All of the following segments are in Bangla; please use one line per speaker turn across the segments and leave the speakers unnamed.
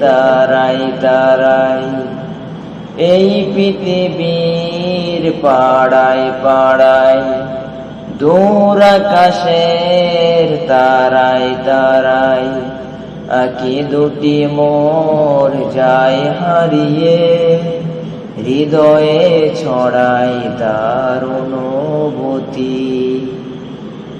তারাই তারাই। এই পৃথিবীর পাড়ায় পাড়ায় দূর আকাশের তারাই তারাই। আকি দুটি মোর যায় হারিয়ে, হৃদয়ে ছড়াই তার অনুভূতি।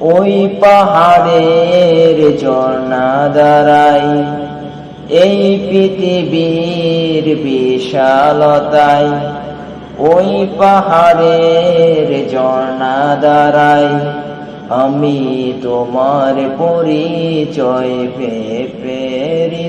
ওই পাহাড়ের ঝর্ণা দ্বারাই, এই পৃথিবীর বিশালতাই, ওই পাহাড়ের ঝর্ণা দ্বারাই আমি তোমার পরিচয় পেপে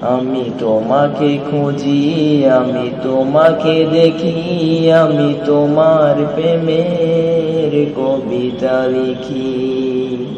আমি তোমাকে খুঁজি আমি তোমাকে দেখি আমি তোমার প্রেমের কবিতা লিখি।